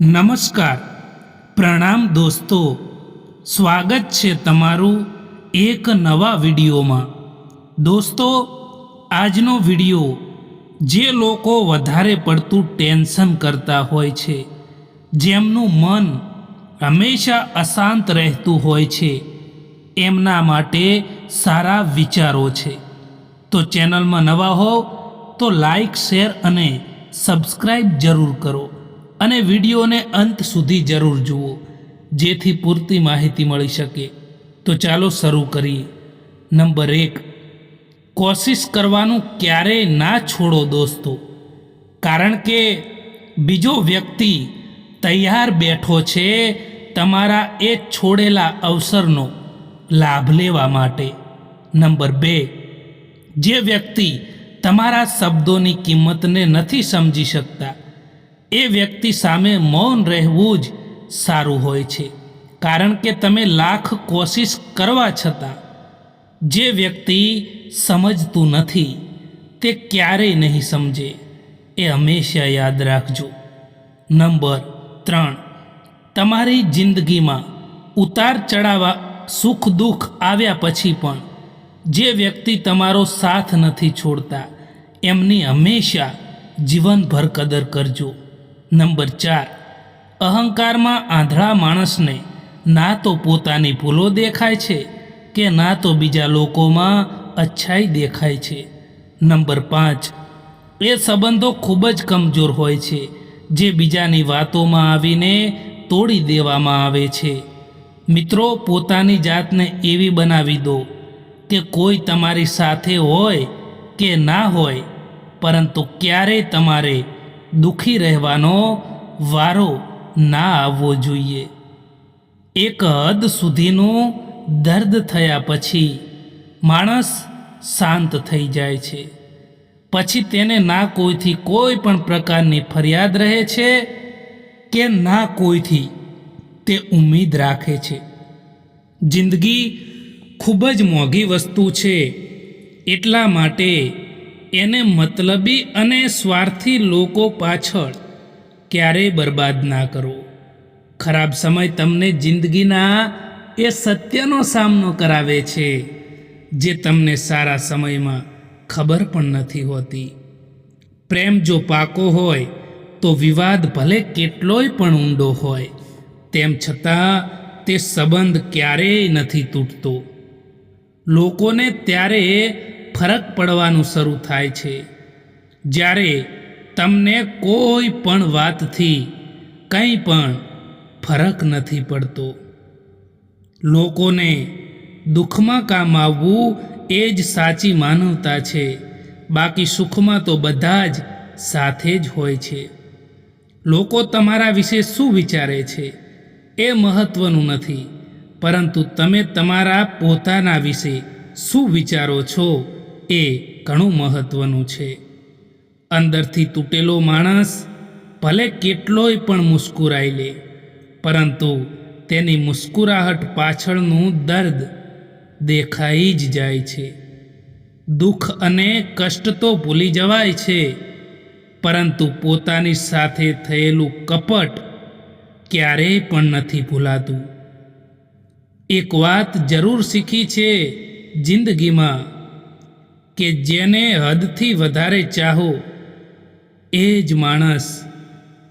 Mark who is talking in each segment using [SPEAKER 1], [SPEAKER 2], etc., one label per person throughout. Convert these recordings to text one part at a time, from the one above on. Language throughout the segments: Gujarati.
[SPEAKER 1] નમસ્કાર. પ્રણામ દોસ્તો. સ્વાગત છે તમારું એક નવા વિડીયોમાં. દોસ્તો, આજનો વીડિયો જે લોકો વધારે પડતું ટેન્શન કરતા હોય છે, જેમનું મન હંમેશા અશાંત રહેતું હોય છે, એમના માટે સારા વિચારો છે. તો ચેનલમાં નવા હોવ તો લાઈક, શેર અને સબસ્ક્રાઈબ જરૂર કરો. અને વિડીયોને અંત સુધી જરૂર જુઓ, જેથી પૂરતી માહિતી મળી શકે. તો ચાલો શરૂ કરીએ. નંબર એક. કોશિશ કરવાનું ક્યારેય ના છોડો દોસ્તો. કારણ કે બીજો વ્યક્તિ તૈયાર બેઠો છે તમારા એ છોડેલા અવસરનો લાભ લેવા માટે. નંબર બે. જે વ્યક્તિ તમારા શબ્દોની કિંમતને નથી સમજી શકતા એ વ્યક્તિ સામે મૌન રહેવું જ સારું હોય છે. કારણ કે તમે લાખ કોશિશ કરવા છતાં જે વ્યક્તિ સમજતું નથી, તે ક્યારેય નહીં સમજે. એ હંમેશા યાદ રાખજો. નંબર ત્રણ. તમારી જિંદગીમાં ઉતાર ચડાવવા સુખ દુઃખ આવ્યા પછી પણ જે વ્યક્તિ તમારો સાથ નથી છોડતા, એમની હંમેશા જીવનભર કદર કરજો. નંબર ચાર. અહંકારમાં આંધળા માણસને ના તો પોતાની ભૂલો દેખાય છે કે ના તો બીજા લોકોમાં અચ્છાઈ દેખાય છે. નંબર પાંચ. એ સંબંધો ખૂબ જ કમજોર હોય છે, જે બીજાની વાતોમાં આવીને તોડી દેવામાં આવે છે. મિત્રો, પોતાની જાતને એવી બનાવી દો કે કોઈ તમારી સાથે હોય કે ના હોય, પરંતુ ક્યારેય તમારે દુઃખી રહેવાનો વારો ના આવવો જોઈએ. એક હદ સુધીનું દર્દ થયા પછી માણસ શાંત થઈ જાય છે. પછી તેને ના કોઈથી કોઈ પણ પ્રકારની ફરિયાદ રહે છે કે ના કોઈથી તે ઉમ્મીદ રાખે છે. જિંદગી ખૂબ જ મોંઘી વસ્તુ છે. એટલા માટે એને મતલબી અને સ્વાર્થી લોકો પાછળ ક્યારેય બરબાદ ના કરો. ખરાબ સમય તમને જિંદગીના એ સત્યનો સામનો કરાવે છે, જે તમને સારા સમયમાં ખબર પણ નથી હોતી. પ્રેમ જો પાકો હોય, તો વિવાદ ભલે કેટલોય પણ ઊંડો હોય, તેમ છતાં તે સંબંધ ક્યારેય નથી તૂટતો. લોકોને ત્યારે ફરક પડવાનું શરૂ થાય છે. જ્યારે તમને કોઈ પણ વાતથી કંઈ પણ ફરક નથી પડતો. લોકોને દુઃખમાં કામ આવવું એ જ સાચી માનવતા છે. બાકી સુખમાં તો બધા જ સાથે જ હોય છે. લોકો તમારા વિશે શું વિચારે છે એ મહત્વનું નથી. પરંતુ તમે તમારા પોતાના વિશે શું વિચારો છો એ ઘણું મહત્ત્વનું છે. અંદરથી તૂટેલો માણસ ભલે કેટલોય પણ મુસ્કુરાઈ લે, પરંતુ તેની મુસ્કુરાહટ પાછળનું દર્દ દેખાઈ જ જાય છે. દુઃખ અને કષ્ટ તો ભૂલી જવાય છે, પરંતુ પોતાની સાથે થયેલું કપટ ક્યારેય પણ નથી ભૂલાતું. એક વાત જરૂર શીખી છે જિંદગીમાં. કે જેને હદથી વધારે ચાહો, એ જ માણસ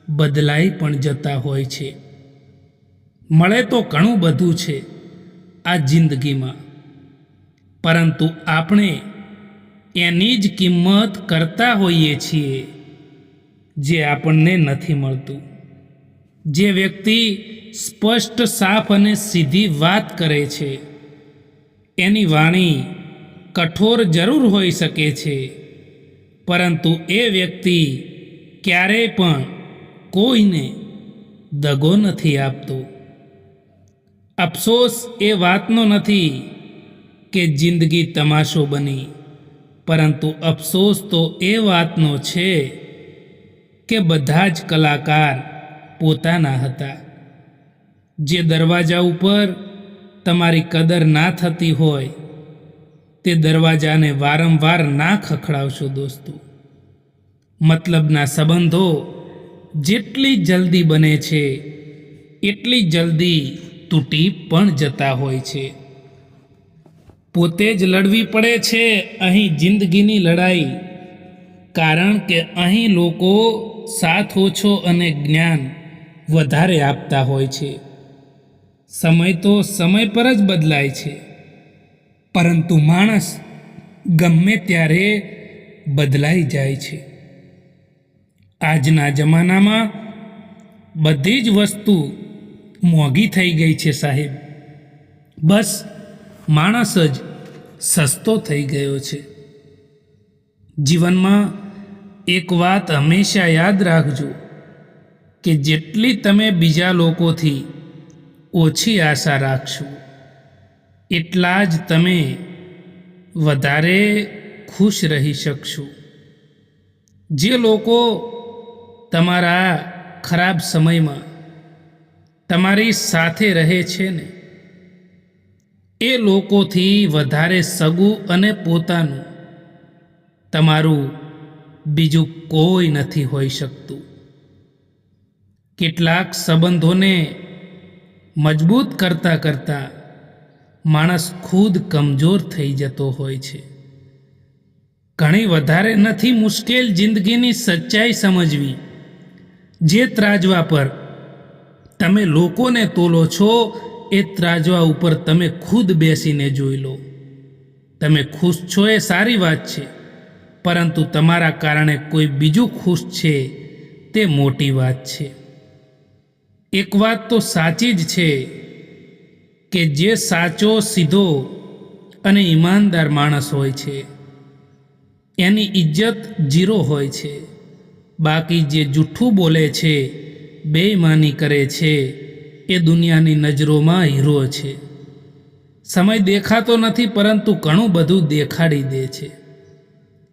[SPEAKER 1] બદલાઈ પણ જતા હોય છે. મળે તો ઘણું બધું છે આ જિંદગીમાં, પરંતુ આપણે એની જ કિંમત કરતા હોઈએ છીએ જે આપણને નથી મળતું. જે વ્યક્તિ સ્પષ્ટ, સાફ અને સીધી વાત કરે છે, એની વાણી કઠોર જરૂર હોઈ શકે છે. પરંતુ એ વ્યક્તિ ક્યારેય પણ કોઈને દગો નથી આપતો. અફસોસ એ વાતનો નથી કે જિંદગી તમાશો બની. પરંતુ અફસોસ તો એ વાતનો છે કે બધા જ કલાકાર પોતાના હતા. જે દરવાજા ઉપર તમારી કદર ના થતી હોય તે દરવાજાને વારંવાર ના ખખડાવશો દોસ્તો. મતલબના સંબંધો જેટલી જલ્દી બને છે, એટલી જલ્દી તૂટી પણ જતા હોય છે. પોતે જ લડવી પડે છે અહીં જિંદગીની લડાઈ. કારણ કે અહીં લોકો સાથ ઓછો અને જ્ઞાન વધારે આપતા હોય છે. સમય તો સમય પર જ બદલાય છે. પરંતુ માણસ ગમે ત્યારે બદલાઈ જાય છે. આજના જમાનામાં બધી જ વસ્તુ મોંઘી થઈ ગઈ છે સાહેબ. બસ માણસ જ સસ્તો થઈ ગયો છે. જીવનમાં એક વાત હંમેશા યાદ રાખજો કે જેટલી તમે બીજા લોકોથી ઓછી આશા રાખશો એટલા જ તમે વધારે ખુશ રહી શકશો. જે લોકો તમારા ખરાબ સમયમાં તમારી સાથે રહે છે ને, એ લોકોથી વધારે સગું અને પોતાનું તમારું બીજું કોઈ નથી હોઈ શકતું. કેટલાક સંબંધોને મજબૂત કરતાં કરતાં માણસ ખુદ કમજોર થઈ જતો હોય છે. ઘણી વધારે નથી મુશ્કેલ જિંદગીની સચ્ચાઈ સમજવી. જે ત્રાજવા પર તમે લોકોને તોલો છો, એ ત્રાજવા ઉપર તમે ખુદ બેસીને જોઈ લો. તમે ખુશ છો એ સારી વાત છે, પરંતુ તમારા કારણે કોઈ બીજું ખુશ છે, તે મોટી વાત છે. એક વાત તો સાચી જ છે કે જે સાચો, સીધો અને ઈમાનદાર માણસ હોય છે. એની ઇજ્જત જીરો હોય છે. બાકી જે જૂઠ્ઠું બોલે છે, બેઈમાની કરે છે, એ દુનિયાની નજરોમાં હીરો છે. સમય દેખાતો નથી, પરંતુ ઘણું બધું દેખાડી દે છે.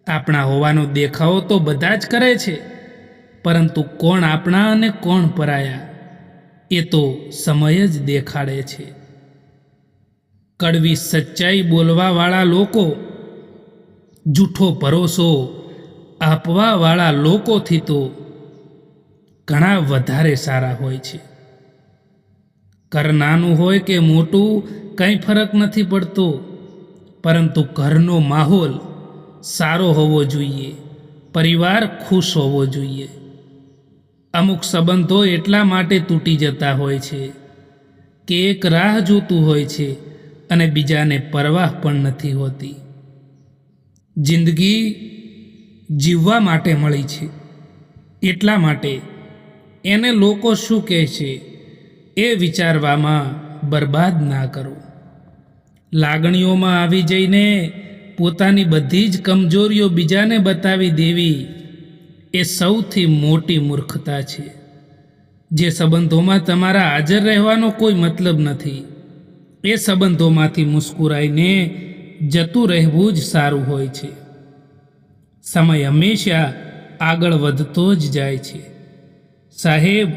[SPEAKER 1] આપણા હોવાનો દેખાવો તો બધા જ કરે છે, પરંતુ કોણ આપણા અને કોણ પરાયા, એ તો સમય જ દેખાડે છે. કડવી સચ્ચાઈ બોલવાવાળા લોકો જૂઠો ભરોસો આપવાવાળા લોકોથી તો ઘણા વધારે સારા હોય છે. ઘર નાનું હોય કે મોટું, કંઈ ફરક નથી પડતો, પરંતુ ઘરનો માહોલ સારો હોવો જોઈએ, પરિવાર ખુશ હોવો જોઈએ. અમુક સંબંધો એટલા માટે તૂટી જતા હોય છે કે એક રાહ જોતું હોય છે અને બીજાને પરવાહ પણ નથી હોતી. જિંદગી જીવવા માટે મળી છે. એટલા માટે એને લોકો શું કહે છે એ વિચારવામાં બરબાદ ના કરો. લાગણીઓમાં આવી જઈને પોતાની બધી જ કમજોરીઓ બીજાને બતાવી દેવી એ સૌથી મોટી મૂર્ખતા છે. જે સંબંધોમાં તમારા હાજર રહેવાનો કોઈ મતલબ નથી. એ સંબંધોમાંથી મુસ્કુરાઈને જતું રહેવું જ સારું હોય છે. સમય હંમેશા આગળ વધતો જ જાય છે. સાહેબ,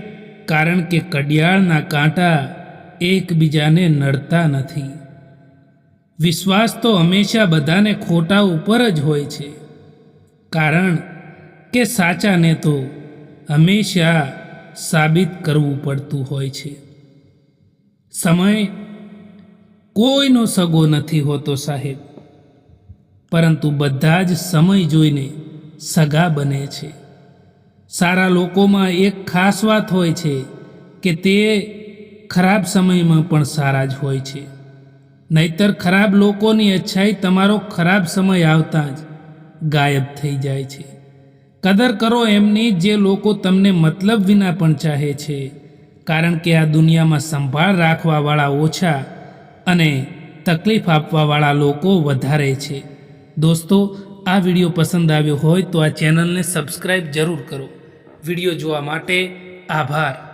[SPEAKER 1] કારણ કે કડિયાળના કાંટા એકબીજાને નડતા નથી. વિશ્વાસ તો હંમેશા બધાને ખોટા ઉપર જ હોય છે. કારણ કે સાચાને તો હંમેશા સાબિત કરવું પડતું હોય છે. સમય કોઈનો સગો નથી હોતો સાહેબ. પરંતુ બધા જ સમય જોઈને સગા બને છે. સારા લોકોમાં એક ખાસ વાત હોય છે કે તે ખરાબ સમયમાં પણ સારા જ હોય છે. નહીતર ખરાબ લોકોની અચ્છાઈ તમારો ખરાબ સમય આવતા જ ગાયબ થઈ જાય છે. કદર કરો એમની જે લોકો તમને મતલબ વિના પણ ચાહે છે. કારણ કે આ દુનિયામાં સંભાળ રાખવાવાળા ઓછા અને તકલીફ આપવાવાળા લોકો વધારે છે. દોસ્તો, આ વીડિયો પસંદ આવ્યો હોય તો આ ચેનલને સબસ્ક્રાઈબ જરૂર કરો. વીડિયો જોવા માટે આભાર.